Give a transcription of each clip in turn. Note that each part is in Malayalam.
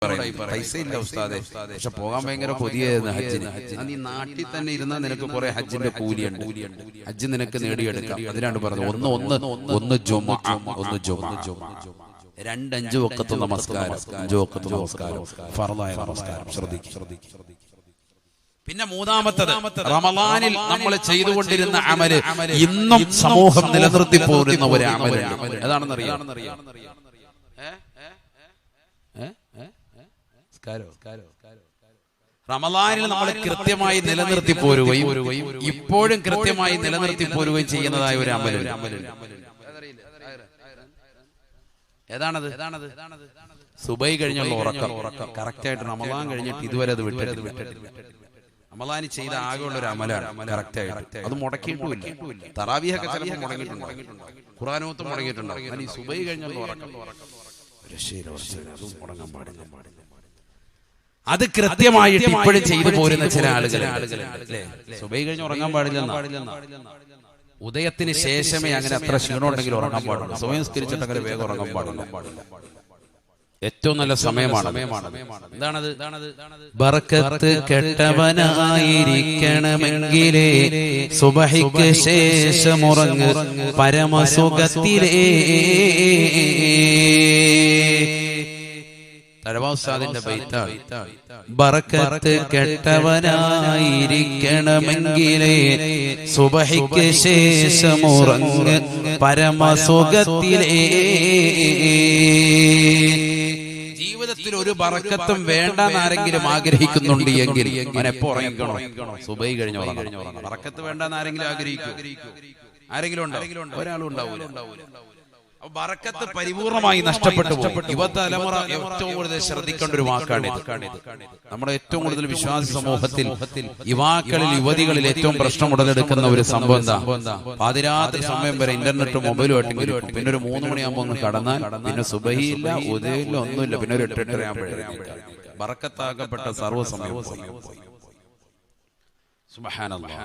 പൈസ ഇല്ല ഉസ്താദെ. പക്ഷെ പോകാൻ ഭയങ്കര കൊതിയായിരുന്നു ഹജ്ജിന്. നീ നാട്ടിൽ തന്നെ ഇരുന്നാൽ നിനക്ക് കുറെ ഹജ്ജിന്റെ കൂലിയുണ്ട്. ഹജ്ജ് നിനക്ക് നേടിയെടുക്കാം. അതിനാണ് പറഞ്ഞത്. ഒന്ന് ഒന്ന് ഒന്ന് ജുമ ഒന്ന് ജുമ. രണ്ടഞ്ചു ഒക്കത്ത് നമസ്കാരം. അഞ്ച് വക്കത്ത് നമസ്കാരം. ഫറലായ നമസ്കാരം. ശ്രദ്ധിക്കും പിന്നെ മൂന്നാമത്തത് റമദാനിൽ നമ്മൾ ചെയ്തുകൊണ്ടിരുന്ന അമൽ ഇന്നും സമൂഹം നിലനിർത്തി പോരുന്ന ഒരു അമൽ ഏതാണെന്നറിയാം റമദാനിൽ നമ്മൾ കൃത്യമായി നിലനിർത്തി പോരുകയും ഇപ്പോഴും കൃത്യമായി നിലനിർത്തി പോരുകയും ചെയ്യുന്നതായ ഒരു അമൽ ഏതാണത്? സുബൈ കഴിഞ്ഞുള്ള ഉറക്കം. ഉറക്കം. കറക്റ്റ് ആയിട്ട് റമദാൻ കഴിഞ്ഞിട്ട് ഇതുവരെ അത് വിട്ടരുത് വിട്ടരുത് റമദാനി ചെയ്ത ആകെയുള്ള ഒരു അമലാണ് കറക്റ്റ് ആയിട്ട് അത് മുടക്കിയിട്ടുമില്ല. തറാവിയൊക്കെ ചിലപ്പോൾ മുടങ്ങിയിട്ടുണ്ട് ഖുറാനോത്തും മുടങ്ങിയിട്ടുണ്ട് ഈ സുബൈ കഴിഞ്ഞുള്ള ഉറക്കം. ഒരു ശീലം, പാടില്ല മുടങ്ങാൻ പാടില്ല. അത് കൃത്യമായിട്ട് ഇപ്പോഴും ചെയ്തു പോരുന്ന ചില ആളുകൾ സുബൈ കഴിഞ്ഞ് ഉറങ്ങാൻ പാടില്ല ഉദയത്തിന് ശേഷമേ അങ്ങനെ അത്ര ക്ഷീണം ഉണ്ടെങ്കിൽ ഉറങ്ങാൻ പാടില്ല സ്വയം സ്കരിച്ചിട്ട് അങ്ങനെ വേഗം ഉറങ്ങാൻ പാടില്ല. ഏറ്റവും നല്ല സമയമാണ് ബർക്കത്ത് കെട്ടവനായിരിക്കണമെങ്കിലേ സുബഹിക്ക് ശേഷമുറങ്ങ് പരമസുഖത്തിലേ. തഴവാസാദിന്റെ ബൈത്താണ് ബറക്കത്ത് കെട്ടവനായിരിക്കണമെങ്കിലേ സുബഹിക്ക് ശേഷമുറങ്ങ് പരമസുഖത്തിലേ. ജീവിതത്തിൽ ഒരു ബറക്കത്തും വേണ്ടെന്ന് ആരെങ്കിലും ആഗ്രഹിക്കുന്നുണ്ട് എങ്കിൽ അവൻ എപ്പോ ഉറങ്ങിക്കണോ? സുബൈ കഴിഞ്ഞ് ബറക്കത്ത് വേണ്ടെന്ന് ആരെങ്കിലും ആഗ്രഹിക്കും ആരെങ്കിലും ഉണ്ടോ? ഒരാളും ഉണ്ടാവൂല. അപ്പൊ ബറക്കത്ത് പരിപൂർണമായി നഷ്ടപ്പെട്ടു യുവതലമുറ ഏറ്റവും കൂടുതൽ ശ്രദ്ധിക്കേണ്ട ഒരു വാക്കാണ് നമ്മുടെ ഏറ്റവും കൂടുതൽ വിശ്വാസ സമൂഹത്തിൽ യുവാക്കളിൽ യുവതികളിൽ ഏറ്റവും പ്രശ്നം ഉടലെടുക്കുന്ന ഒരു സംഭവം എന്താ? പാതിരാത്രി സമയം വരെ ഇന്റർനെറ്റ് മൊബൈലും ആയിട്ടെങ്കിലും പിന്നെ ഒരു മൂന്ന് മണിയാകുമ്പോൾ ഒന്ന് കടന്നാൽ പിന്നെ സുബഹിയില്ല ഉദയമില്ല ഒന്നുമില്ല. പിന്നെ ഒരു എട്ടെട്ടര ആകുമ്പോഴേക്കും ബറക്കത്താക്കപ്പെട്ട സർവസമയം സുബ്ഹാനല്ലാഹ്.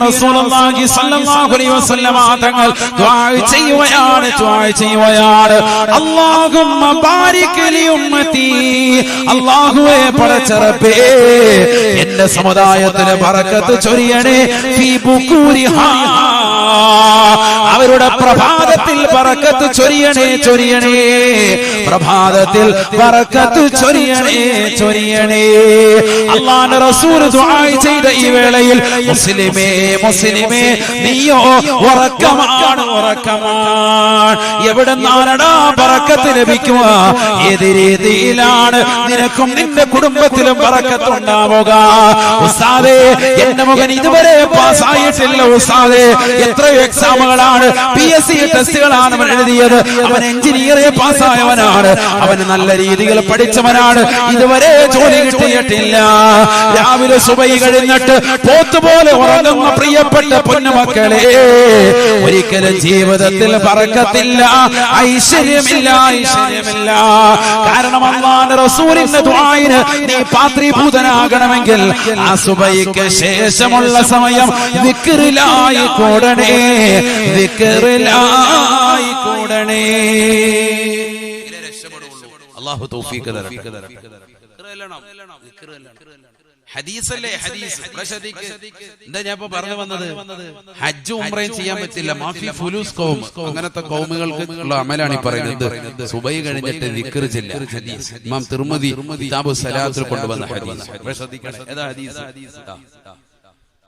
റസൂലുള്ളാഹി അലൈഹി തങ്ങൾ ദുആ ദുആ സമുദായത്തിന് ബറക്കത്ത് ചൊരിയണേ ഫീ ബുകൂരിഹാ അവരുടെ പ്രഭാതത്തിൽ പറക്കത്ത് ചൊരിയണേ ചൊരിയണേ. പ്രഭാതത്തിൽ പറക്കത്ത് ചൊരിയണേ ചൊരിയണേ. അള്ളാന്റെ റസൂൽ ചെയ്ത ഈ വേളയിൽ മുസ്ലിമേ മുസ്ലിമേ നീയോ ഉറക്കമാണ് ഉറക്കമാണ്. എവിടെ നാനടാ പറക്കത്ത് ലഭിക്കുക? ഏത് രീതിയിലാണ് നിനക്കും നിന്റെ കുടുംബത്തിലും പറക്കത്തുണ്ടാവുക ഉസ്താദേ എന്റെ മകൻ ഇതുവരെ പാസ്സായിട്ടില്ല ഉസ്താദേ. എത്രയോ എക്സാമുകളാണ് പി എസ് സി ടെസ്റ്റുകളാണ് അവൻ എഴുതിയത്. അവൻ എഞ്ചിനീയറെ പാസ്സായവനാണ്. അവൻ നല്ല രീതിയിൽ പഠിച്ചവനാണ്. ഇതുവരെ ജോലി കിട്ടിയിട്ടില്ല. രാവിലെ സുബൈ കഴിഞ്ഞിട്ട് പോത്തുപോലെ ഉറങ്ങുന്ന പ്രിയപ്പെട്ട പൊന്നുമക്കളെ ഒരിക്കലും ജീവിതത്തിൽ പറക്കത്തില്ല. ഐശ്വര്യമില്ല ഐശ്വര്യമില്ല. കാരണം അള്ളാന്റെ റസൂലിന്റെ ദ്വായിന് നീ പാത്രീഭൂതനാകണമെങ്കിൽ ആ സുബൈക്ക് ശേഷമുള്ള സമയം വിക്കറിലായി കൂടണേ. വിക്കറിലായി കൂടണേ. അള്ളാഹു തൗഫീഖ് ഹദീസല്ലേ ഹദീസ്. ഇവിടെ ശ്രദ്ധിക്ക്. എന്താ ഞാൻ ഇപ്പൊ പറഞ്ഞു വന്നത്? ഹജ്ജ് ഉംറയും ചെയ്യാൻ പറ്റില്ല. മാഫി ഫുലൂസ് കോം അങ്ങനത്തെ കോമുകൾക്ക് ഉള്ള അമലാണ് ഈ പറയുന്നത്. സുബൈ കഴിഞ്ഞിട്ട് ദിക്ർ ചെല്ല ഹദീസ്. ഇമാം കിതാബു സലാത്തിൽ കൊണ്ടുവന്ന ഹദീസ്. ഏതാ.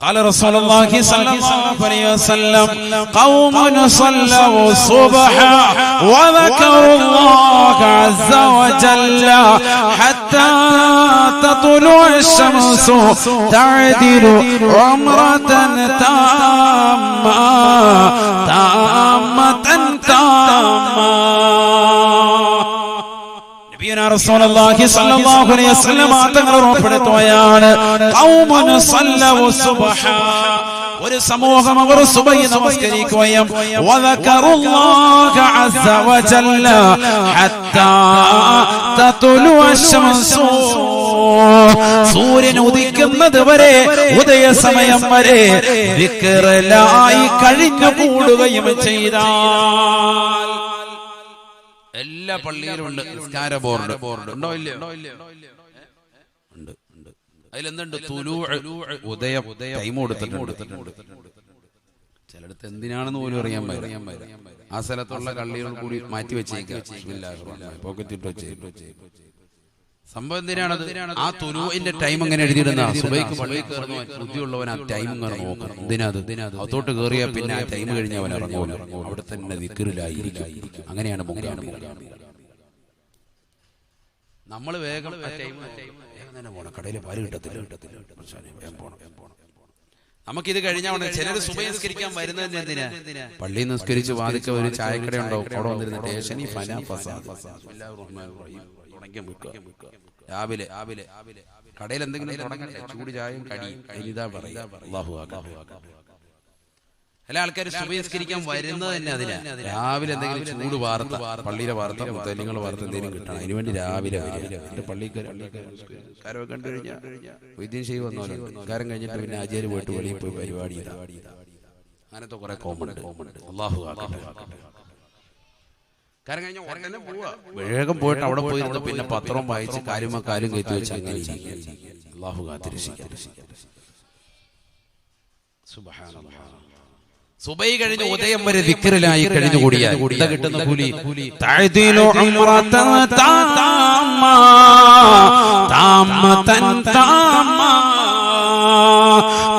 قال رسول الله صلى الله عليه وسلم قوم صلوا الصبح وذكروا الله عز وجل حتى تطلع الشمس تعدل عمرة تامة تامة تامة. റസൂലുള്ളാഹി അലൈഹി ഒരു സമൂഹം അവർ സുബഹി നമസ്കരിക്കുകയും അസ്സ തതുലു സൂര്യൻ ഉദിക്കുന്നത് വരെ ഉദയ സമയം വരെ വിക്രലായി കഴിഞ്ഞു കൂടുകയും ചെയ്താൽ എല്ലാ പള്ളിയിലും ഉണ്ട്. നിസ്കാര ബോർഡ്. ബോർഡ്. ഉണ്ടോ ഇല്ലയോ? ഉണ്ട് ഉണ്ട് അതിലെന്തുണ്ട്? തുലൂ ഉദയം ടൈം കൊടുത്തിട്ടുണ്ട്. ചിലടത്ത് എന്തിനാണെന്ന് പോലും അറിയാൻ അറിയാൻ ആ സ്ഥലത്തുള്ള കള്ളികൾ കൂടി മാറ്റി വെച്ചേക്കാം പോക്കറ്റ് ഇട്ട് വെച്ചേക്കും സംഭവം എന്തിനാണത്? ആ തുലുവിന്റെ ടൈം എങ്ങനെ എഴുതിയിടുന്ന സുബൈക്ക് പള്ളിയിൽ കയറുന്ന ബുദ്ധിയുള്ളവൻ ആ ടൈം ഇങ്ങനെ നോക്കണം എന്തിനത്? അതോട്ട് കയറിയ പിന്നെ ആ ടൈം കഴിഞ്ഞവൻ അവൻ അവിടെ തന്നെ വിക്കറിലായിരിക്കും അങ്ങനെയാണ് മുങ്ങാണ് നമ്മൾ വേഗം വേഗം തന്നെ പോണം. കടയിൽ പാൽ കിട്ടത്തില്ല. കിട്ടത്തില്ല. പോണം. നമുക്കിത് കഴിഞ്ഞാൽ ചിലർ സുബൈ നിസ്കരിക്കാൻ വരുന്നത് എന്തിനാ? പള്ളി നിസ്കരിച്ച് വാദിക്ക ഒരു ചായക്കട ഉണ്ടാവും അവിടെ വന്നിരുന്ന ഫസാദ്. തുടങ്ങി വെക്കുക. രാവിലെ രാവിലെ കടയിൽ എന്തെങ്കിലും തുടങ്ങട്ടെ. ചൂട് ചായയും കടിയും ഇതാ പറയാ അള്ളാഹു ആക്കാം. ചില ആൾക്കാർ സുബഹിസ്കരിക്കാൻ വരുന്നത് തന്നെ അതിനാ. രാവിലെ എന്തെങ്കിലും ചൂട് വാർത്ത പള്ളിയിലെ വാർത്ത മുത്തലിങ്ങൾ വാർത്ത എന്തെങ്കിലും കിട്ടണം. അതിനുവേണ്ടി രാവിലെ എന്റെ പള്ളിക്കാർ കാരൊക്കെ കണ്ടു കഴിഞ്ഞാൽ വൈദ്യം ചെയ്ത് വന്നോല്ലോ കാരം കഴിഞ്ഞിട്ട് പിന്നെ ആചാര്യ പോയിട്ട് വെളിയിൽ പോയി പരിപാടി. അങ്ങനത്തെ കുറെ കോമുണ്ട് അള്ളാഹു ആക്കട്ടെ. കാരം കഴിഞ്ഞ ഉടനെ തന്നെ പോവാ വേഗം പോയിട്ട് അവിടെ പോയി പിന്നെ പത്രം വായിച്ച് കാര്യം കാര്യം കയറ്റി വെച്ച് അങ്ങനെ. അള്ളാഹു സുബൈ കഴിഞ്ഞ് ഉദയം വരെ ദിക്റിലായി കഴിഞ്ഞു കൂടിയാൽ ഇതാ കിട്ടുന്ന കൂലി? തഅദിലു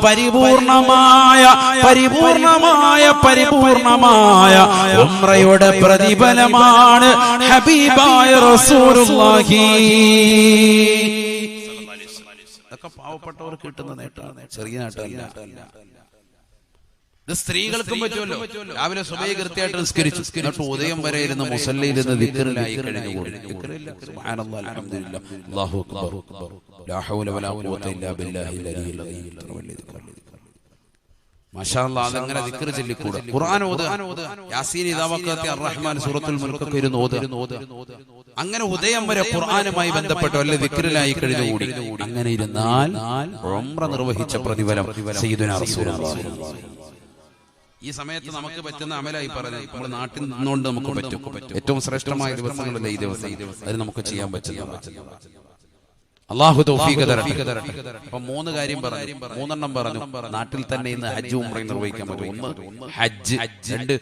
പരിപൂർണമായ പരിപൂർണമായ പരിപൂർണമായ ഉമ്രയുടെ പ്രതിഫലമാണ് ഹബീബായ റസൂലുള്ളാഹി. ഇതൊക്കെ പാവപ്പെട്ടവർക്ക് കിട്ടുന്ന നേട്ടമാണ്. ചെറിയ നേട്ടമല്ല. ഇത് സ്ത്രീകൾക്കും പറ്റുമല്ലോ. രാവിലെ സുബൈ കൃത്യമായിട്ട് നിസ്കരിച്ചു. എന്നിട്ട് ഉദയം വരെ ഇരുന്ന് മുസല്ലയിൽ ഇരുന്ന് ദിക്കറിലായി കഴിഞ്ഞു കൂടി. ദിക്റില്ല. സുബ്ഹാനല്ലാഹ്, അൽഹംദുലില്ലാഹ്, അല്ലാഹു അക്ബർ. ലാ ഹൗല വലാ ഖുവത ഇല്ലാ ബില്ലാഹിൽ അലിയിൽ അദീം. ഇത്ര മാഷാ അല്ലാഹ്, അതങ്ങനെ ചൊല്ലിക്കൂടെ. ഖുർആൻ. യാസീൻ സൂറത്തുൽ മുൽക്കൊക്കെ ഇരുന്ന് ഓതുക. അങ്ങനെ ഉദയം വരെ ഖുർആനുമായി ബന്ധപ്പെട്ട് വല്ല വിക്രലായി കഴിഞ്ഞു കൂടി. അങ്ങനെ ഇരുന്നാൽ നിർവഹിച്ച പ്രതിഫലം സയ്യിദുനാ റസൂലുള്ളാഹി. ഈ സമയത്ത് നമുക്ക് പറ്റുന്ന അമലായി പറഞ്ഞു നമ്മുടെ നാട്ടിൽ നിന്നുകൊണ്ട് നമുക്ക് പറ്റും. ഏറ്റവും ശ്രേഷ്ഠമായ ദിവസങ്ങളല്ലേ ഈ ദിവസം. അത് നമുക്ക് ചെയ്യാൻ പറ്റുന്ന അള്ളാഹു അപ്പൊ മൂന്ന് കാര്യം പറഞ്ഞു. മൂന്നെണ്ണം പറഞ്ഞു. നാട്ടിൽ തന്നെ ഇന്ന് ഹജ്ജ് ഉംറയും നിർവഹിക്കാൻ പറ്റും. ഒന്ന് ഹജ്ജ് രണ്ട്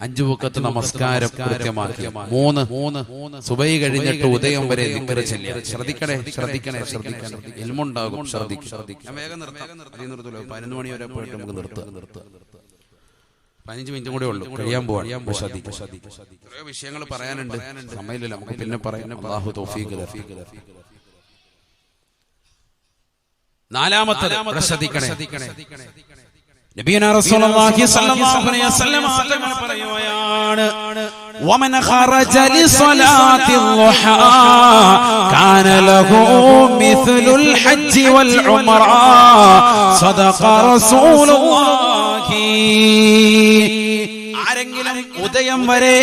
അഞ്ചു വക്കത്ത് നമസ്കാരം കൃത്യമാക്കി. മൂന്ന് മൂന്ന് സുബൈ കഴിഞ്ഞിട്ട് ഉദയം വരെ ദിക്ർ ചൊല്ലുക. ശ്രദ്ധിക്കണേ ശ്രദ്ധിക്കണേ ശ്രദ്ധിക്കണം എൽമുണ്ടാകും. ശ്രദ്ധിക്കും വേഗം നിർത്താം. പതിനൊന്ന് മണി വരെ പോയിട്ട് നമുക്ക് നിർത്തുക നിർത്താം. പതിനഞ്ച് മിനിറ്റും കൂടെ ഉള്ളൂ. കഴിയാൻ പോവാൻ വിഷയങ്ങൾ പറയാനുണ്ട്. സമയമില്ല. നമുക്ക് പിന്നെ പറയാൻ നാലാമത്തെ ശ്രദ്ധിക്കണേ അലൈഹി വസല്ലം വമൻ ഖറജ കാന ലഹു വൽ ആരെങ്കിലും ഉദയം വരെ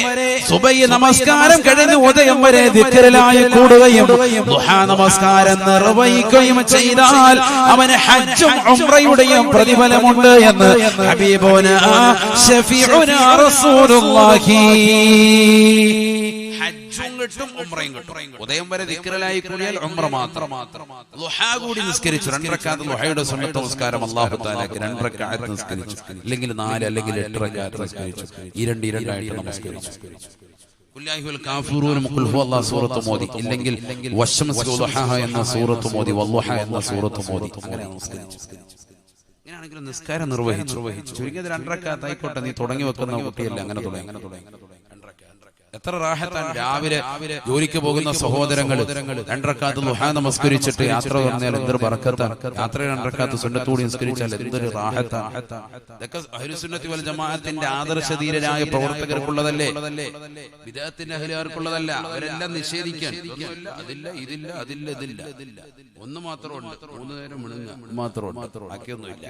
സുബൈ നമസ്കാരം കഴിഞ്ഞ് ഉദയം വരെ ദിക്കരലായി കൂടുകയും ദുഹാ നമസ്കാരം നിർവഹിക്കുകയും ചെയ്താൽ അവന് ഹജ്ജും ഉംറയുടെയും പ്രതിഫലമുണ്ട് എന്ന് ഹബീബോന ഷഫീഉന റസൂലുള്ളാഹി. കിട്ടും ഉമ്രയും കിട്ടും. ഉദയം വരെ ദിക്റിലായി കൂടിയാൽ ഉംറ മാത്രം. ലുഹാ കൂടി നിസ്കരിച്ചു. രണ്ടരക്കാത്ത് ലുഹയുടെ സമയത്ത് നമസ്കാരം അല്ലാഹു തആലക്ക് രണ്ടരക്കാത്ത് നിസ്കരിച്ചു. അല്ലെങ്കിൽ നാല് അല്ലെങ്കിൽ എട്ട് റക്കാത്ത് നിസ്കരിച്ചു. ഈ രണ്ട് ഇരണ്ടായിട്ട് നമസ്കരിച്ചു. ഇല്ലെങ്കിൽ എന്ന സൂറത്ത് മോദി. വല്ലുഹ എന്ന സൂറത്ത് മോദി. അങ്ങനെ നമസ്കരിച്ചു ഇങ്ങനെയാണെങ്കിൽ നിസ്കാരം നിർവഹിച്ചു. ചുരുങ്ങിയത് രണ്ടരക്കാത്തായിക്കോട്ടെ നീ തുടങ്ങി വെക്കുന്ന കുട്ടിയല്ല. അങ്ങനെ തുടങ്ങി. അങ്ങനെ തുടങ്ങി. എത്ര റാഹത്താണ് രാവിലെ ജോലിക്ക് പോകുന്ന സഹോദരങ്ങൾ രണ്ടരക്കാത്ത് ദുഹാ നമസ്കരിച്ചിട്ട് യാത്ര പറഞ്ഞാൽ എന്തൊരു പറക്കത്താണ് യാത്ര രണ്ടരക്കാത്ത് സുന്നത്തോടെ നിസ്കരിച്ചാൽ എന്തൊരു റാഹത്താണ് ഇതൊക്കെ വൽ ജമാഅത്തിന്റെ ആദർശധീരരായ പ്രവർത്തകർക്കുള്ളതല്ലേ? വിദേഹത്തിന്റെ അഹലുകാർക്കുള്ളതല്ല. അവരെല്ലാം നിഷേധിക്കാൻ. അതില്ല ഇതില്ല അതില്ല ഇതില്ല. ഒന്ന് മാത്രമുണ്ട്. മൂന്ന് നേരം മിണുങ്ങ മാത്രമുണ്ട്. ബാക്കിയൊന്നുമില്ല.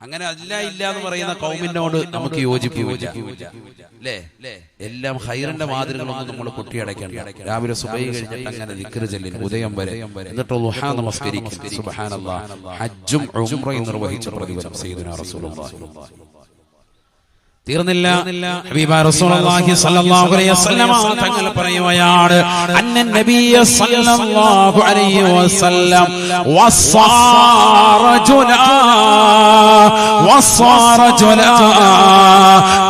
അങ്ങനെ അല്ല ഇല്ല എന്ന് പറയുന്ന കൗമിനോട് നമുക്ക് യോജിപ്പില്ല അല്ലേ എല്ലാം ഹൈറിന്റെ മാതൃകളൊന്നും നമ്മൾ കുട്ടിയടയ്ക്കേണ്ട. രാവിലെ സുബൈ കഴിഞ്ഞിട്ട് അങ്ങനെ ദിക്റ് ചെല്ലിൻ ഉദയം വരെ എന്നിട്ട് ലുഹാ നമസ്കരിക്കും. ഹജ്ജും ഉംറയും നിർവഹിച്ച പ്രതിഫലം സയ്യിദുനാ റസൂലുള്ളാഹി തീർന്നില്ല. ഹബീബ റസൂലുള്ളാഹി സ്വല്ലല്ലാഹു അലൈഹി വസല്ലമ തങ്ങൾ പറയുകയാണ് അന്ന നബിയ സ്വല്ലല്ലാഹു അലൈഹി വസല്ലം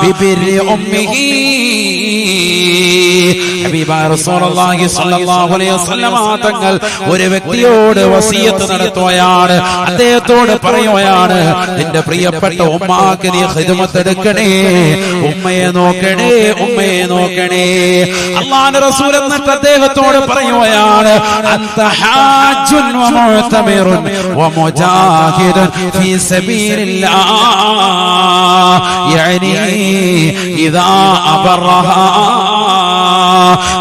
ബിബിരി ഉമ്മിഹി. ببر വസല്ലമ തങ്ങൾ ഒരു വ്യക്തിയോട് വസിയത്ത് നടത്തുകയാണ്. അദ്ദേഹത്തോട് പറയുകയാണ് നിന്റെ പ്രിയപ്പെട്ട ഉമ്മാക്ക് നീ ഖിദ്മത്ത് എടുക്കണേ ഉമ്മയെ നോക്കണേ ഉമ്മയെ നോക്കണേ. അള്ളാഹുവിന്റെ റസൂൽ എന്നിട്ട് അദ്ദേഹത്തോട് പറയുകയാണ് അന്ത ഹാജുൻ വമുഅ്തമിറുൻ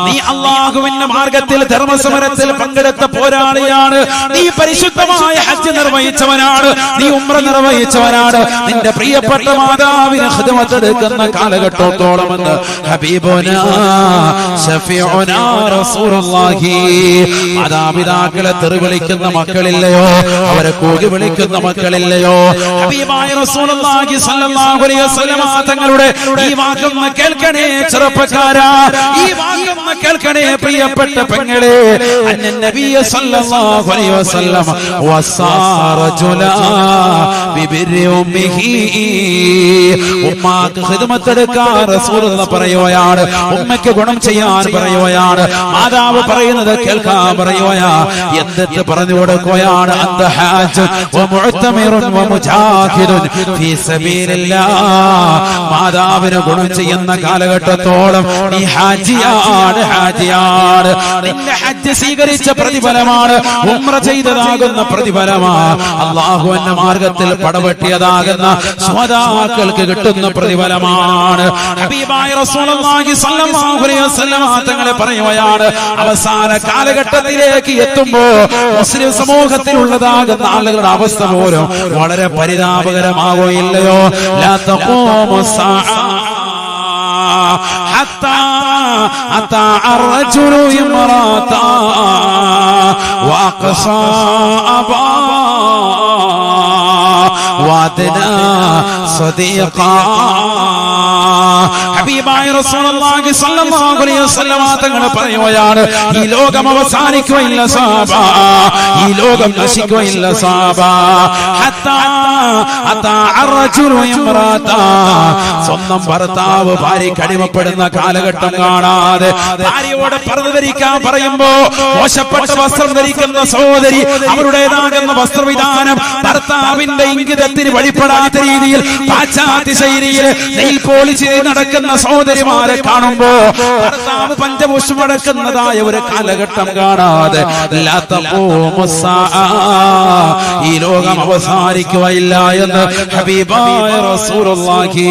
നീ അള്ളാഹുവിന്റെ മാർഗത്തിൽ ധർമ്മസമരത്തിൽ പങ്കെടുത്ത പോരാളിയാണ്. നീ പരിശുദ്ധമായ ഹജ്ജ് നിർവഹിച്ചവനാണ്. നീ ഉമ്ര നിർവഹിച്ചവനാണ്. നിന്റെ പ്രിയപ്പെട്ട മാതാവിന് ഹൃദമത്തെടുക്കുന്ന കാലഘട്ടത്തോളമെന്ന് ഹബീബുന മാതാപിതാക്കളെ തെറി വിളിക്കുന്ന മക്കളില്ലയോ? അവരെ കൂകി വിളിക്കുന്ന മക്കളില്ലയോ? തങ്ങളുടെ ഈ വാക്കൊന്ന് കേൾക്കണേ ചെറുപ്പക്കാരാ. ഈ വാക്കൊന്ന് കേൾക്കണേ പ്രിയപ്പെട്ട പെങ്ങളെ. അന്ന നബിയ സല്ലല്ലാഹു അലൈഹി വസല്ലം. വസാറ ജുലാ ബിബിരി ഉമ്മിഹി. ഉമ്മാക്ക് ഖിദ്മത്ത് എടുക്കാൻ റസൂലുള്ള പറയുകയാണ്. ഉമ്മയ്ക്ക് ഗുണം ചെയ്യാൻ പറയുകയാണ്. മാതാവ് പറയുന്നത് കേൾക്കാൻ പറയുകയാ. എന്തെന്ന് പറഞ്ഞു കൊടുക്കുകയാണ്? അന്ത ഹാജ് വമുഅ്തമിറുൻ വമുജാഹിദുൻ ഫീ മാതാവിന് ഗുണം ചെയ്യുന്ന കാലഘട്ടത്തോളം നീ ഹാജിയാണ് ഹാജിയാണ് നിന്റെ ഹജ്ജ് സ്വീകരിച്ച പ്രതിഫലമാണ് ഉംറ ചെയ്തതാകുന്ന പ്രതിഫലമാണ് അള്ളാഹു എന്ന മാർഗത്തിൽ പടവെട്ടിയതാകുന്ന സ്വതാക്കൾക്ക് കിട്ടുന്ന പ്രതിഫലമാണ്. തങ്ങളെ പറയുകയാണ് അവസാന കാലഘട്ടത്തിലേക്ക് എത്തുമ്പോ മുസ്ലിം സമൂഹത്തിലുള്ളതാകുന്ന ആളുകളുടെ അവസ്ഥ പോലും വളരെ പരിതാപകരമാകുകയില്ലയോ ലാ തഖൂമു സാഅ حتى أتى الرجل امرأة وأقصى أبا وادنا صديقا ഹബീബായ റസൂലുള്ളാഹി സ്വല്ലല്ലാഹു അലൈഹി വസല്ലമ തങ്ങൾ പറയുകയാണ് ഈ ലോകം അവസാനിക്കുകയില്ല സാബ ഈ ലോകം നശിക്കുകയില്ല സാബ ഹത്താ അതാ അർജുലു ഇംറാത സ്വന്തം ഭർത്താവ് ഭാര്യയ്ക്ക് അടിമപ്പെടുന്ന കാലഘട്ടം കാണാതെ ഭാര്യയോട് പറഞ്ഞു ധരിക്കാൻ പറയുമ്പോ മോശപ്പെട്ട വസ്ത്രം ധരിക്കുന്ന സഹോദരി അവരുടേതാകുന്ന വസ്ത്രവിധാനം ഭർത്താവിന്റെ ഇംഗിതത്തിന് വഴിപ്പെടാത്ത രീതിയിൽ പാശ്ചാത്യ ശൈലിയിൽ നെയിൽ പോളിച്ച് നടക്കുന്ന സഹോദരിമാരെ കാണുമ്പോ ഭർത്താവ് പഞ്ചപുഷ്പം അടക്കുന്നതായ ഒരു കാലഘട്ടം കാണാതെ. ഈ ലോകം അവസാനിക്കുകയില്ല എന്ന് ഹബീബായ റസൂലുള്ളാഹി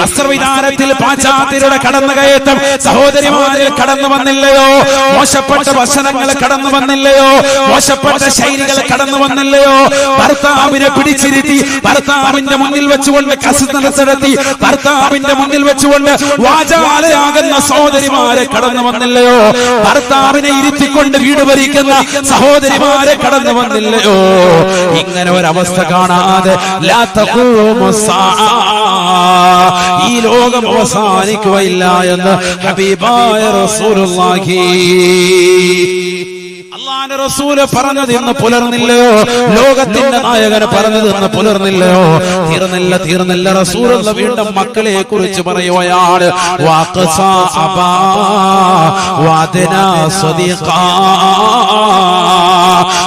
വസ്ത്രവിധാനത്തിൽ പാശ്ചാത്യരുടെ കടന്നുകയറ്റം സഹോദരിമാരിൽ കടന്നു വന്നില്ലയോ? മോശപ്പെട്ട ഭക്ഷണങ്ങൾ കടന്നു വന്നില്ലയോ? മോശപ്പെട്ട ശൈലികൾ കടന്നു വന്നില്ലയോ? ഭർത്താവിനെ പിടിച്ചിരുത്തി ഭർത്താവിന്റെ മുന്നിൽ വെച്ചുകൊണ്ട് കസുനടത്തി ഭർത്താവിന്റെ മുന്നിൽ വെച്ചുകൊണ്ട് വാചാലയാകുന്ന സഹോദരിമാരെ കടന്നു വന്നില്ലയോ? ഭർത്താവിനെ ഇരുത്തിക്കൊണ്ട് വീട് ഭരിക്കുന്ന സഹോദരിമാരെ കടന്നു വന്നില്ലയോ? ഇങ്ങനെ ഒരവസ്ഥ കാണാതെ. ഈ ലോകം അവസാനിക്കുകയില്ല എന്ന് ഹബീബായ റസൂലുള്ളാഹി. അള്ളാന്റെ റസൂൽ പറഞ്ഞത് ഇന്ന് പുലർന്നില്ലയോ? ലോകത്തിന്റെ നായകന് പറഞ്ഞത് ഇന്ന് പുലർന്നില്ലയോ? തീർന്നില്ല തീർന്നില്ല. റസൂലുള്ള വീണ്ടും മക്കളെ കുറിച്ച് പറയുകയാണ്.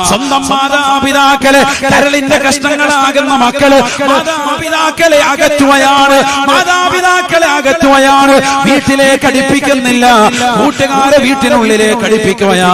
സ്വന്തം മാതാപിതാക്കളെ കരളിന്റെ കഷ്ണങ്ങളാകുന്ന മക്കൾ മാതാപിതാക്കളെ അകറ്റുകയാണ് മാതാപിതാക്കളെ അകറ്റുകയാണ് വീട്ടിലേക്ക് അടിപ്പിക്കുന്നില്ല. കൂട്ടുകാരെ വീട്ടിനുള്ളിലേക്ക് അടുപ്പിക്കുകയാ.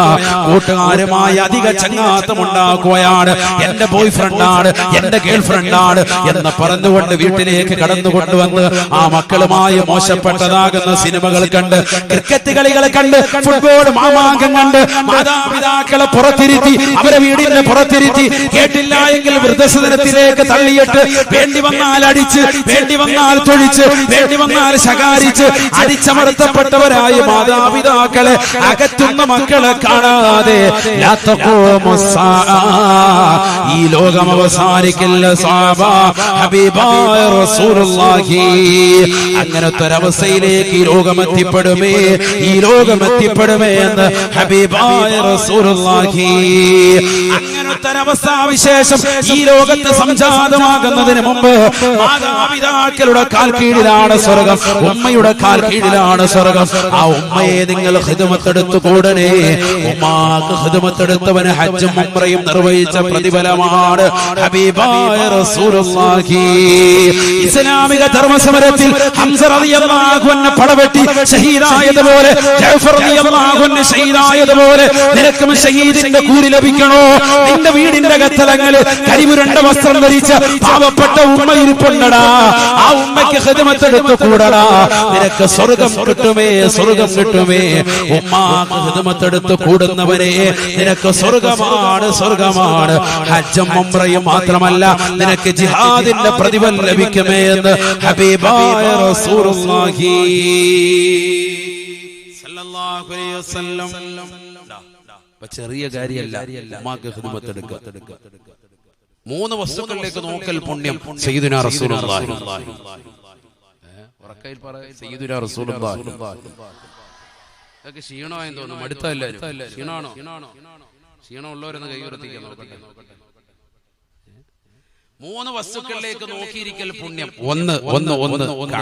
കൂട്ടുകാരുമായി അധിക ചങ്ങാത്തം ഉണ്ടാക്കുകയാണ് എന്റെ ബോയ് ഫ്രണ്ടാണ് എന്റെ ഗേൾ ഫ്രണ്ടാണ് എന്ന് പറഞ്ഞുകൊണ്ട് വീട്ടിലേക്ക് കടന്നു കൊണ്ടുവന്ന് ആ മക്കളുമായി മോശപ്പെട്ടതാകുന്ന സിനിമകൾ കണ്ട് ക്രിക്കറ്റ് കളികൾ കണ്ട് ഫുട്ബോൾ മാമാങ്കം കണ്ട് മാതാപിതാക്കളെ പുറത്തിരുത്തി അവരെ വീടിന്റെ പുറത്തിരുത്തി കേട്ടില്ല എങ്കിൽ വൃദ്ധസദനത്തിലേക്ക് തള്ളിയിട്ട് വേണ്ടി വന്നാൽ അടിച്ച് വേണ്ടി വന്നാൽ തൊഴിച്ച് വേണ്ടി വന്നാൽ ശകാരിച്ച് അടിച്ചമർത്തപ്പെട്ടവരായ മാതാപിതാക്കളെ അകറ്റുന്ന മക്കളെ കാണാതെ. ഈ ലോകം അവസാനിക്കില്ല സാബ. ഹബീബായ റസൂലുള്ളാഹി. അങ്ങനത്തെ ഒരവസ്ഥയിലേക്ക് ഈ ലോകം എത്തിപ്പെടുമേ. ഈ ലോകം എത്തിപ്പെടുമേ എന്ന് ഹബീബായ റസൂലുള്ളാഹി. അങ്ങനത്തെ അവസ്ഥാവിശേഷം ഈ ലോകത്ത് സംജാതമാകുന്നതിന് മുമ്പ് മാതാപിതാക്കളുടെ കാൽ കീഴിലാണ് സ്വർഗം. ഉമ്മയുടെ കാൽ കീഴിലാണ് സ്വർഗം. ആ ഉമ്മയെ നിങ്ങൾ ഹിതമത്തെടുത്തു കൂടണേ ഉമ്മാക്ക് ഹിതമത്തെടുത്തവന് ഹജ്ജും ഉംറയും നിർവഹിച്ച പ്രതിഫലമാണ്. ഹബീബായ റസൂലുള്ളാഹി. ഇസ്ലാമിക ധർമ്മസമരത്തിൽ ഹംസ റളിയല്ലാഹു അൻഹു പടവെട്ടി ഷഹീദായതുപോലെ ജഅഫർ റളിയല്ലാഹു അൻഹു ഷഹീദായതുപോലെ നിനക്കും ഷഹീദിന്റെ കൂലി ലഭിക്കണോ? നിന്റെ വീടിന്റെ കത്തലങ്ങളിൽ കരിപുരണ്ട വസ്ത്രം ധരിച്ച പാവപ്പെട്ട ഉമ്മ ഇരിപ്പുണ്ടടാ. ആ ഉമ്മയ്ക്ക് ഹൃദമത്തെടുത്ത് കൂടടാ. നിനക്ക് സ്വർഗം കിട്ടുമേ സ്വർഗം കിട്ടുമേ. ഉമ്മാക്ക് ഹൃദമത്തെടുത്ത് കൂടുന്നവരെ നിനക്ക് സ്വർഗമാണ് സ്വർഗമാണ് ഹജ്ജം ഉംറയും മാത്രമല്ല നിനക്ക് ജിഹാദിന്റെ പ്രതിഫലം ലഭിക്കുമേ എന്ന് ഹബീബായ റസൂലുള്ളാഹി സല്ലല്ലാഹു അലൈഹി വസല്ലം. ചെറിയ കാര്യമല്ല ഉമ്മാക്ക് ഹിദമത്തെടുക്കുക മൂന്ന് വസ്തുക്കളിലേക്ക് നോക്കൽ പുണ്യം സയ്യിദുനാ റസൂലുള്ളാഹി. ഉറക്കയിൽ പറ സയ്യിദുനാ റസൂലുള്ളാഹി. ഇതൊക്കെ ക്ഷീണമായെന്ന് തോന്നുന്നു മടുത്തല്ലാരും ക്ഷീണമാണോ ക്ഷീണം ഉള്ളവരൊന്ന് കൈ ഉയർത്തിക്കാൻ നോക്കട്ടെ മൂന്ന് വസ്തുക്കളിലേക്ക് നോക്കിയിരിക്കൽ പുണ്യം ഒന്ന് ഒന്ന് ഒന്ന്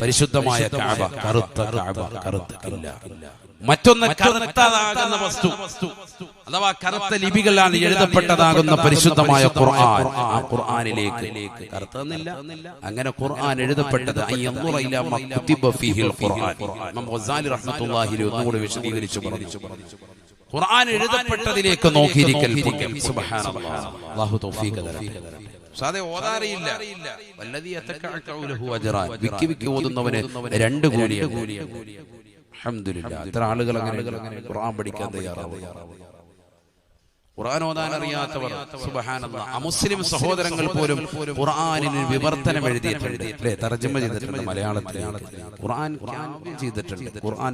പരിശുദ്ധമായ കറുത്ത കാബ കറുത്ത കില്ല മറ്റൊന്ന് കറുത്തതാകുന്ന വസ്തു. അഥവാ കറുത്ത ലിപികളാണ് എഴുതപ്പെട്ടതാകുന്ന പരിശുദ്ധമായ ഖുർആൻ. ആ ഖുർആനിലേക്ക് കറുത്തെന്നില്ല അങ്ങനെ ഖുർആൻ എഴുതപ്പെട്ടത് ഒന്നുകൂടി വിശദീകരിച്ചു പറഞ്ഞു. ഖുർആൻ എഴുതപ്പെട്ടതിലേക്ക് നോക്കിയിരിക്കൽ അല്ലാഹു തൗഫീഖ് തരട്ടെ. സാധേ ഓതാറിയില്ല അജ്റാൻ വിക്കി വിക്കി ഓതുന്നവന് രണ്ട് കൂലിയാണ്. അൽഹംദുലില്ലാ. ആളുകൾ അങ്ങനെ ഖുർആൻ പഠിക്കാൻ തയ്യാറാവുക ഖുർആൻ ഓതാൻ അറിയാത്തവർ സുബ്ഹാനല്ലാ. അമുസ്ലിം സഹോദരങ്ങൾ പോലും ഖുർആനിന് വിവർത്തനം എഴുതിയിട്ടുണ്ട്. അല്ലേ? തർജമ ചെയ്തിട്ടുണ്ട് മലയാളത്തിൽ ഖുർആൻ ചെയ്തിട്ടുണ്ട്. ഖുർആൻ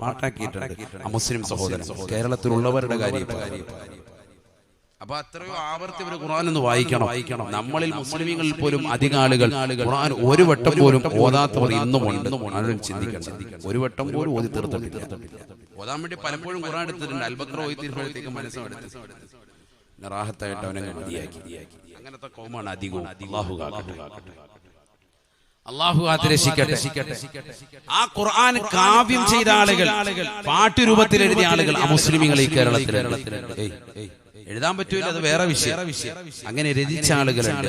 പാട്ടാക്കിയിട്ടുണ്ട് അമുസ്ലിം സഹോദരൻ കേരളത്തിലുള്ളവരുടെ കാര്യം അപ്പൊ അത്രയോ ആവർത്തി ഒരു ഖുർആൻ ഒന്ന് വായിക്കണം. വായിക്കണം. നമ്മളിൽ മുസ്ലിമീങ്ങളിൽ പോലും അധിക ആളുകൾ ഖുർആൻ ഒരു വട്ടം പോലും ഓതാത്തവർ ഇന്നും ഉണ്ട്. ചിന്തിക്കണം ഒരു വട്ടം പോലും ഓതി തീർത്തിട്ടില്ല. ഓതാൻ വേണ്ടി പലപ്പോഴും ഖുർആൻ എടുത്തിട്ടുണ്ട്. അൽബക്ര ഓതി തീർപ്പോഴത്തേക്കും മനസ്സിലെടുത്ത് റാഹത്തായിട്ട് അവനെ മതിയാക്കി. അങ്ങനത്തെ കോമാണ് അധികവും. അള്ളാഹു അള്ളാഹു കാത്ത് രക്ഷിക്കട്ടെ ആ ഖുർആൻ കാവ്യം ചെയ്ത ആളുകൾ പാട്ടുരൂപത്തിൽ എഴുതിയ ആളുകൾ ആ മുസ്ലിമുകൾ ഈ കേരളത്തിൽ കേരളത്തിൽ എഴുതാൻ പറ്റൂല അത് വേറെ വിഷയം. അങ്ങനെ രചിച്ച ആളുകളുണ്ട്.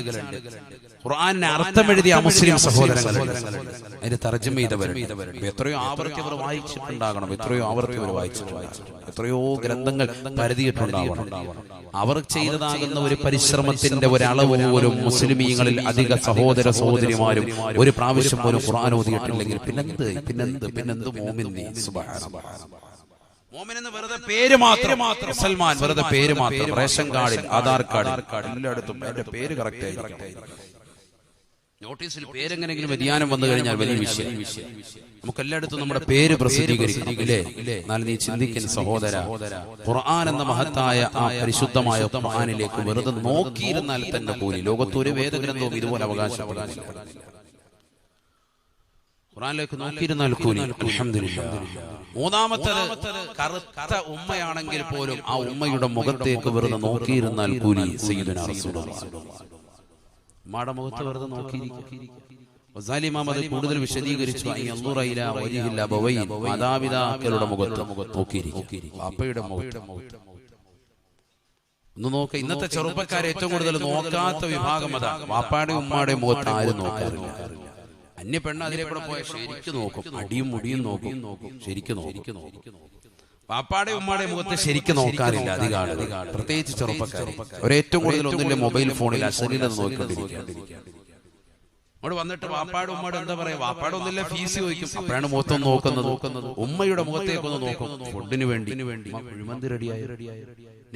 ഖുർആാനിനെ അർത്ഥം എഴുതിയ മുസ്ലിം സഹോദരങ്ങൾ അതിന്റെ തർജമ ചെയ്തവരുണ്ട് എത്രയോ ആവർത്തി അവർ വായിച്ചിട്ടുണ്ടാകണം എത്രയോ ആവർത്തി അവർ വായിച്ചിട്ടുണ്ടാകണം. എത്രയോ ഗ്രന്ഥങ്ങൾ പരതിയിട്ടുണ്ടാവണം അവർ ചെയ്തതാകുന്ന ഒരു പരിശ്രമത്തിന്റെ ഒരളവ് പോലും മുസ്ലിമീങ്ങളിൽ അധിക സഹോദര സഹോദരിമാരും ഒരു പ്രാവശ്യം പോലും ഖുർആൻ ഓതിയിട്ടില്ലെങ്കിൽ പിന്നെന്ത്? പിന്നെന്ത്? പിന്നെന്ത്? മോമിൻ നീ മോമിൻ വെറുതെ പേര് മാത്രം. സൽമാൻ വെറുതെ പേര് മാത്രം. റേഷൻ കാർഡിൽ ആധാർ കാർഡിൽ. എല്ലായിടത്തും എന്റെ പേര് കറക്റ്റ് ആയിരിക്കും. നോട്ടീസിൽ പേരെങ്ങനെങ്കിലും വ്യതിയാനം വന്നു കഴിഞ്ഞാൽ വലിയ വിഷയം. നമുക്ക് എല്ലായിടത്തും നമ്മുടെ പേര് പ്രസിദ്ധീകരിക്കണം. ഇല്ലേ? എന്നാൽ നീ ചിന്തിക്കുന്ന സഹോദര ഖുർആൻ എന്ന മഹത്തായ ആ പരിശുദ്ധമായ ഖുർആനിലേക്ക് വെറുതെ നോക്കിയിരുന്നാൽ തന്നെ പോലും. ലോകത്തൊരു വേദഗ്രന്ഥവും ഇതുപോലെ അവകാശപ്പെടുന്നില്ല. ഖുറാനിലേക്ക് നോക്കിയിരുന്നാൽ കൂലി. മൂന്നാമത്തത് കറുത്ത ഉമ്മയാണെങ്കിൽ പോലും ആ ഉമ്മയുടെ മുഖത്തേക്ക് വെറുതെ നോക്കിയിരുന്നാൽ കൂലി ഉമ്മയുടെ മുഖത്ത് വെറുതെ നോക്കിയിരിക്കും. അത് കൂടുതൽ വിശദീകരിച്ചു. മാതാപിതാക്കളുടെ മുഖത്ത് നോക്കിയിരിക്കും. അപ്പയുടെ മുഖത്ത്. ഒന്ന് നോക്ക. ഇന്നത്തെ ചെറുപ്പക്കാരെ ഏറ്റവും കൂടുതൽ നോക്കാത്ത വിഭാഗം അതാ വാപ്പാടെ ഉമ്മാടെ മുഖത്ത് ആരും നോക്കാറില്ല. അന്യ പെണ്ണ് അതിലെ കൂടെ പോയ ശരിക്കും നോക്കും. അടിയും മുടിയും നോക്കും. നോക്കും. ശരിക്കും നോക്കും. പാപ്പാടെ ഉമ്മാടെ മുഖത്തെ ശരിക്കും നോക്കാറില്ല. അധികം ആളുകൾ പ്രത്യേകിച്ച് ചെറുപ്പക്കാർ ഒരേറ്റവും ഏറ്റവും കൂടുതൽ ഒന്നില്ല മൊബൈൽ ഫോണിൽ അശ്ലീലത നോക്കിക്കൊണ്ടിരിക്കുകയാണ് അവിടെ വന്നിട്ട് വാപ്പാട് ഉമ്മയുടെ എന്താ പറയാ? വാപ്പാട് ഒന്നില്ല? ഫീസ് ചോദിക്കും. അപ്പോഴാണ് മുഖത്തൊന്ന് നോക്കുന്നത്. നോക്കുന്നത്. ഉമ്മയുടെ മുഖത്തേക്ക് ഒന്ന് നോക്കും. ഫുഡിന് വേണ്ടി. കുഴിമന്തി റെഡിയായി.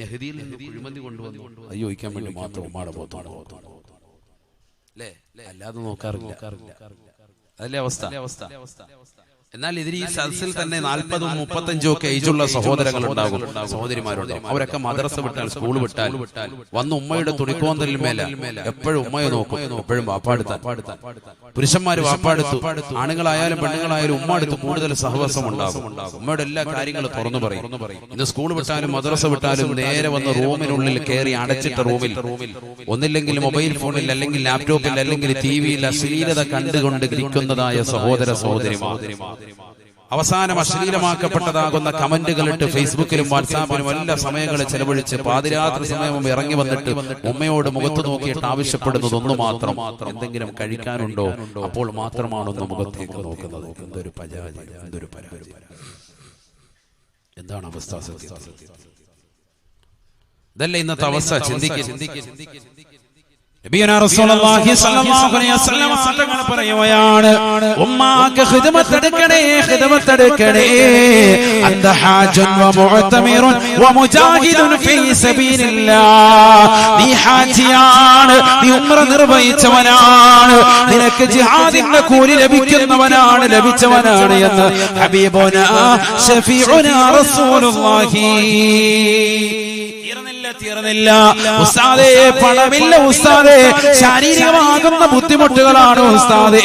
നെഹദിയിൽ കുഴിമന്തി കൊണ്ടുവന്നു. അത് ചോദിക്കാൻ വേണ്ടി മാത്രം ഉമ്മയുടെ മുഖത്താണ് അല്ലേ അല്ലാതെ നോക്കാറില്ല. അതല്ലേ അവസ്ഥ എന്നാൽ ഇതിന് ഈ സദസ്സിൽ തന്നെ നാൽപ്പതും മുപ്പത്തഞ്ചും ഒക്കെ ഏജുള്ള സഹോദരങ്ങൾ ഉണ്ടാകും. സഹോദരിമാരുണ്ടാകും. അവരൊക്കെ മദ്രസ വിട്ടാൽ സ്കൂൾ വിട്ടാൽ വന്ന് ഉമ്മയുടെ തുണിക്കോന്തലിൽ മേല എപ്പോഴും ഉമ്മയെ നോക്കും. എപ്പോഴും വാപ്പാടുത്താൻ പുരുഷന്മാർ വാപ്പാടുത്തു. ആണുങ്ങളായാലും പെണ്ണുങ്ങളായാലും ഉമ്മ അടുത്ത് കൂടുതൽ സഹവാസം ഉണ്ടാകും. ഉമ്മയുടെ എല്ലാ കാര്യങ്ങളും തുറന്നു പറയും. ഇന്ന് സ്കൂൾ വിട്ടാലും മദ്രസ വിട്ടാലും നേരെ വന്ന് റൂമിനുള്ളിൽ കയറി അടച്ചിട്ട റൂമിൽ. ഒന്നില്ലെങ്കിൽ മൊബൈൽ ഫോണിൽ അല്ലെങ്കിൽ ലാപ്ടോപ്പിൽ അല്ലെങ്കിൽ ടി വിയിൽ അശ്ലീലത കണ്ടുകൊണ്ട് ഇരിക്കുന്നതായ സഹോദര സഹോദരിമാർ അവസാനം അശ്ലീലമാക്കപ്പെട്ടതാകുന്ന കമന്റുകൾ ഇട്ട് ഫേസ്ബുക്കിലും വാട്സാപ്പിലും എല്ലാ സമയങ്ങളിൽ ചെലവഴിച്ച് പാതിരാത്രി സമയവും ഇറങ്ങി വന്നിട്ട് ഉമ്മയോട് മുഖത്ത് നോക്കിയിട്ട് ആവശ്യപ്പെടുന്നത് ഒന്ന് മാത്രം എന്തെങ്കിലും കഴിക്കാനുണ്ടോ? അപ്പോൾ മാത്രമാണ് ഒന്ന് മുഖത്തേക്ക് നോക്കുന്നത്. എന്തൊരു എന്തൊരു എന്താണ് അവസ്ഥ ഇതല്ലേ ഇന്നത്തെ അവസ്ഥ? ചിന്തിക്കുക പറയുകയാണ്. ഉമ്മാക്ക് അന്ത ഹാജുൻ ഫീ സബീലില്ലാഹ് നീ ഹാജിയാണ്. നീ ഉംറ നിർവഹിച്ചവനാണ്. നിനക്ക് ജിഹാദിന്റെ കൂലി ലഭിക്കുന്നവനാണ് ലഭിച്ചവനാണ് എന്ന് ഹബീബുനാ ഷഫീഉനാ റസൂലുള്ളാഹി. തീർന്നില്ല. തീർന്നില്ല. ഉസ്താദേ പണമില്ല ഉസ്താദേ ശാരീരികമാകുന്ന ബുദ്ധിമുട്ടുകളാണ് ഉസ്താദേ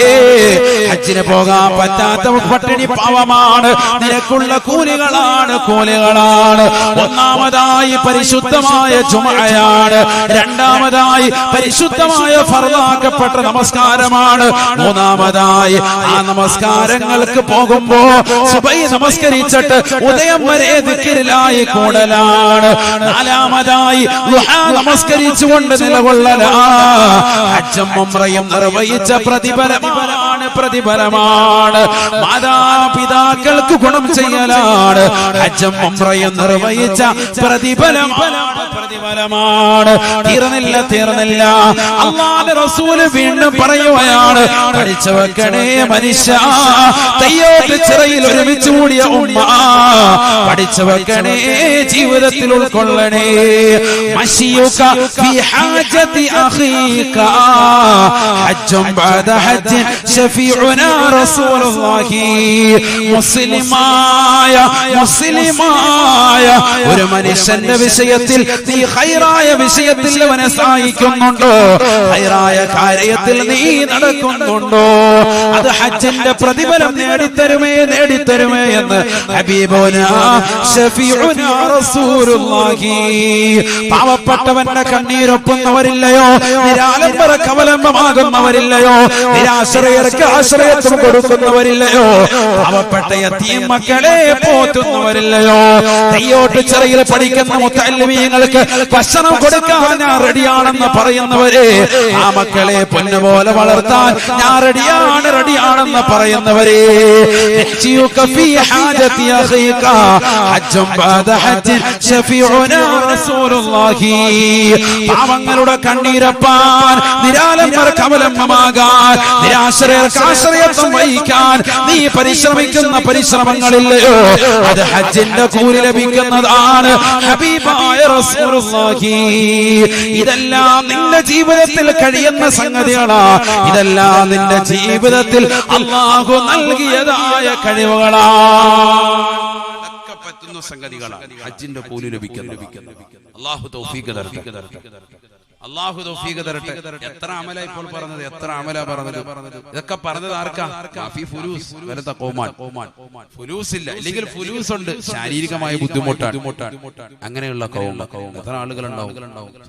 ഹജ്ജിന് പോകാൻ പറ്റാത്ത പട്ടിണി പാവമാണ്. നിനക്കുള്ള കൂലികളാണ് കൂലികളാണ്. ഒന്നാമതായി പരിശുദ്ധമായ ചുമയാണ് രണ്ടാമതായി പരിശുദ്ധമായ ഫർദാക്കപ്പെട്ട നമസ്കാരമാണ്. മൂന്നാമതായി ആ നമസ്കാരങ്ങൾക്ക് പോകുമ്പോ സുബൈ നമസ്കരിച്ചിട്ട് ഉദയം വരെ ദിക്കിലായി കൂടലാണ്. നാലാമതായി ളുഹാ നമസ്കരിച്ചുകൊണ്ട് നിലകൊള്ളല. നിർവഹിച്ച പ്രതിഫലമാണ് പ്രതിഫലമാണ്. മാതാപിതാക്കൾക്ക് ഗുണം ചെയ്യലാണ്. ഉംറയും നിർവഹിച്ച പ്രതിഫലമാണ് പ്രതിഫലമാണ്. തീർന്നില്ല തീർന്നില്ല. അള്ളാന്റെ റസൂൽ വീണ്ടും പറയുകയാണ് പഠിച്ചു വെക്കണേ മനുഷ്യ തയ്യോട്ട് ചിറയിൽ ഒരുമിച്ച് കൂടിയ ഉമ്മ പഠിച്ചു വെക്കണേ ജീവിതത്തിൽ ഉൾക്കൊള്ളണേ. മുസ്ലിമായ മുസ്ലിമായ ഒരു മനുഷ്യന്റെ വിഷയത്തിൽ ഹൈറായ വിഷയത്തിൽ അവനെ സഹായിക്കുന്നുണ്ടോ. ഹൈറായ കാര്യത്തിൽ നീ നടക്കുന്നുണ്ടോ? അത് ഹജ്ജിന്റെ പ്രതിഫലം നേടിത്തരുമേ നേടിത്തരുമേ എന്ന് പാവപ്പെട്ടവന്റെ കണ്ണീരൊപ്പുന്നവരില്ലയോ? നിരാലംബര കവലംബമാകുന്നവരില്ലയോ? നിരാശ്രയർക്ക് ആശ്രയത്വം കൊടുക്കുന്നവരില്ലയോ? പാവപ്പെട്ട യത്തീം മക്കളെ പോറ്റുന്നവരില്ലയോ? തെയ്യോട്ട് ചെറിയ പഠിക്കുന്ന മുത്തല്ലിമീങ്ങൾക്ക് ഭക്ഷണം കൊടുക്കാൻ ഞാൻ റെഡിയാണെന്ന് പറയുന്നവരെ ആ മക്കളെ പൊന്നുപോലെ വളർത്താൻ ഞാൻ റെഡിയാണ് റെഡിയാണെന്ന് പറയുന്നവരെ. പാവങ്ങളുടെ കണ്ണീരപ്പാൻ നിരാലംബർ കമലമ്മമാകാൻ നിരാശ്രയർക്ക് ആശ്രയത്വം വഹിക്കാൻ നീ പരിശ്രമിക്കുന്ന പരിശ്രമങ്ങളില്ലയോ? അത് ഹജ്ജിന്റെ കൂലി ലഭിക്കുന്നതാണ്. ഹബീബായ റസൂൽ ഇതെല്ലാം നിന്റെ ജീവിതത്തിൽ കഴിയുന്ന സംഗതികളാ. ഇതെല്ലാം നിന്റെ ജീവിതത്തിൽ അള്ളാഹു നൽകിയതായ കഴിവുകളാണ് ഇതൊക്കെ പറ്റുന്ന സംഗതികളാണ് ഹജ്ജിന്റെ കൂലി ലഭിക്കുന്നു അള്ളാഹു തൗഫീഖ് തരട്ടെ. അള്ളാഹു തൗഫീഖ് തരട്ടെ. എത്ര അമല ഇപ്പോൾ പറഞ്ഞത്? എത്ര അമല പറഞ്ഞത്? ഇതൊക്കെ പറഞ്ഞത് ആർക്കാ? ഫുലൂസ്. വലത്ത കോമാൻ. ഫുലൂസ് ഇല്ല ഇല്ലെങ്കിൽ ഫുലൂസ് ഉണ്ട്. ശാരീരികമായ ബുദ്ധിമുട്ടാണ്. അങ്ങനെയുള്ള കൗമ എത്ര ആളുകളുണ്ടാവും?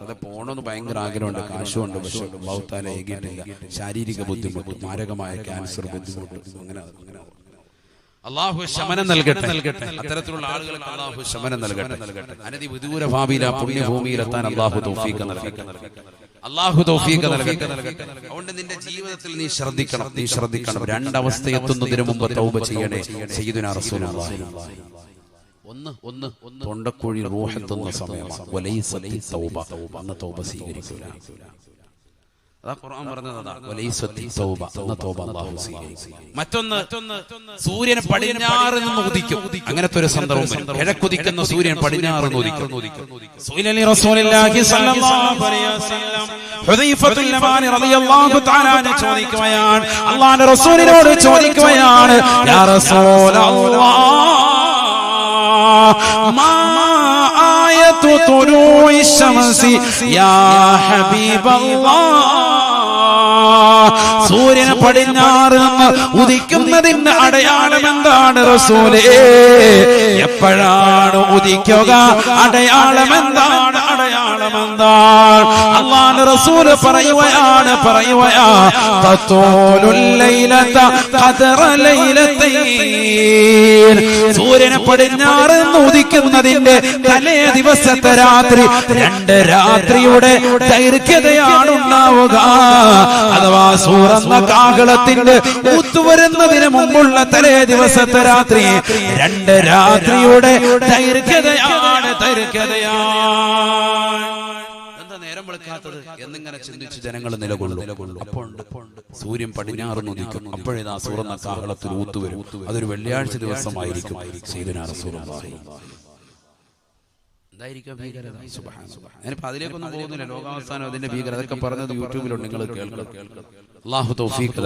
അത് പോണമെന്ന് ഭയങ്കര ആഗ്രഹമുണ്ട്. കാശുണ്ട് പക്ഷെ ബൗത്താല ഏകിയിട്ടില്ല ശാരീരിക ബുദ്ധിമുട്ട് മാരകമായ ക്യാൻസർ ബുദ്ധിമുട്ട്. അങ്ങനെ അങ്ങനെ അള്ളാഹു ശമനം നൽകട്ടെ. നൽകട്ടെ. അത്തരത്തിലുള്ള ആളുകൾക്ക് അള്ളാഹു ശമനം നൽകട്ടെ. നൽകട്ടെ. അനധി വിദൂര ഭാവിയില പുണ്യഭൂമിയിലെത്താൻ അള്ളാഹു തൗഫീഖ് നൽകട്ടെ. അള്ളാഹു തൗഫീഖ് നൽകട്ടെ. അതുകൊണ്ട് നിന്റെ ജീവിതത്തിൽ നീ ശ്രദ്ധിക്കണം. നീ ശ്രദ്ധിക്കണം. രണ്ടവസ്ഥ എത്തുന്നതിന് മുമ്പ് തൗബ ചെയ്യണേ സയ്യിദുനാ റസൂലുള്ളാഹി. ഒന്ന് ഒന്ന് തൊണ്ടക്കുഴി റൂഹെത്തുന്ന സമയമാണ്. തൗബ. അന്ന് തൗബ സ്വീകരിക്കില്ല അതാ ഖുർആൻ. മറ്റൊന്ന് സൂര്യൻ പടിഞ്ഞാറ് നിന്ന് ഉദിക്കും. അങ്ങനത്തെ ഒരു സന്ദർഭം വരും. കിഴക്കുദിക്കുന്ന സൂര്യൻ പടിഞ്ഞാറ് നിന്ന് ചോദിക്കുകയാണ് സ്വല്ലല്ലാഹു അലൈഹി വസല്ലം. ഹുദൈഫത്തുൽ യമാനി റളിയല്ലാഹു തആല സൂര്യന് പടിഞ്ഞാറ് നിന്ന് ഉദിക്കുന്നതിന്റെ അടയാളം എന്താണ് റസൂലേ? എപ്പോഴാണ് ഉദിക്കുക. അടയാളം എന്താണ്? പറയുകയാണ് സൂര്യന് പടിഞ്ഞാറ് ഉദിക്കുന്നതിന്റെ തലേ ദിവസത്തെ രാത്രി രണ്ട് രാത്രിയുടെ ദൈർഘ്യതയാണ് ഉണ്ടാവുക. അഥവാ സൂറന്ന കാഹളത്തിന്റെ ഊത്തുവരുന്നതിന് മുമ്പുള്ള തലേ ദിവസത്തെ രാത്രി രണ്ട് രാത്രിയുടെ ദൈർഘ്യതയാണ് ദൈർഘ്യതയാണ്. ജനങ്ങൾ നിലകൊള്ളും. അപ്പോൾ സൂര്യൻ പടിഞ്ഞാറ് ഉദിക്കും അപ്പോഴേതാ സൂറന്ന കാഹളത്തിൽ ഊത്തുവരും. അതൊരു വെള്ളിയാഴ്ച ദിവസമായിരിക്കും. ഞാനിപ്പോ അതിന്റെ ഭീകരത. പറഞ്ഞത് യൂട്യൂബിലുണ്ട്. നിങ്ങൾ അള്ളാഹു തൗഫീഖ്